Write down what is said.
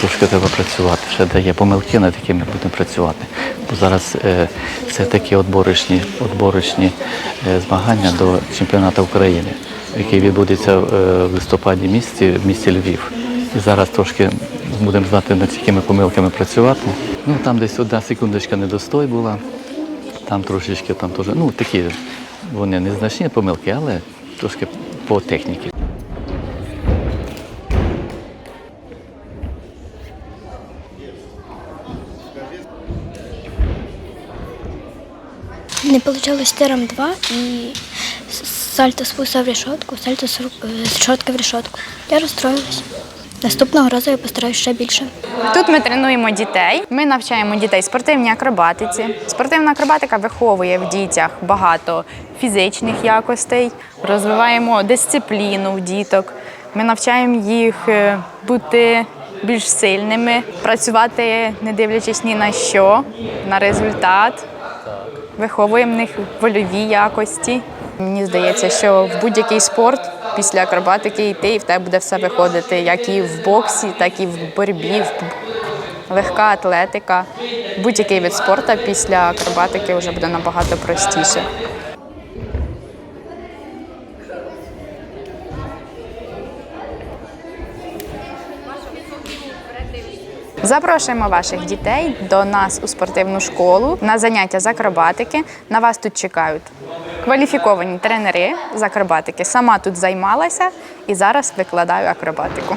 трошки треба працювати. Ще де є помилки, над якими будемо працювати. Бо зараз е, це такі отборочні, отборочні е, змагання до чемпіонату України, який відбудеться е, в листопаді місті, в місті Львів. І зараз трошки будемо знати, над якими помилками працювати. Ну там десь одна секундочка недостой була. Там трошечки там теж, ну такі вони незначні помилки, але трошки по техніці. Не получалось тером 2 и с- сальто спустя в решетку, сальто з решетки в решетку. Я розстроїлась. Наступного разу я постараюсь ще більше. Тут ми тренуємо дітей. Ми навчаємо дітей спортивній акробатиці. Спортивна акробатика виховує в дітях багато фізичних якостей, розвиваємо дисципліну в діток. Ми навчаємо їх е, бути більш сильними, працювати, не дивлячись ні на що, на результат. Виховуємо в них вольові якості. Мені здається, що в будь-який спорт після акробатики йти, і в тебе буде все виходити, як і в боксі, так і в борьбі, в легка атлетика. Будь-який від спорту після акробатики вже буде набагато простіше. Запрошуємо ваших дітей до нас у спортивну школу на заняття з акробатики. На вас тут чекають кваліфіковані тренери з акробатики. Сама тут займалася і зараз викладаю акробатику.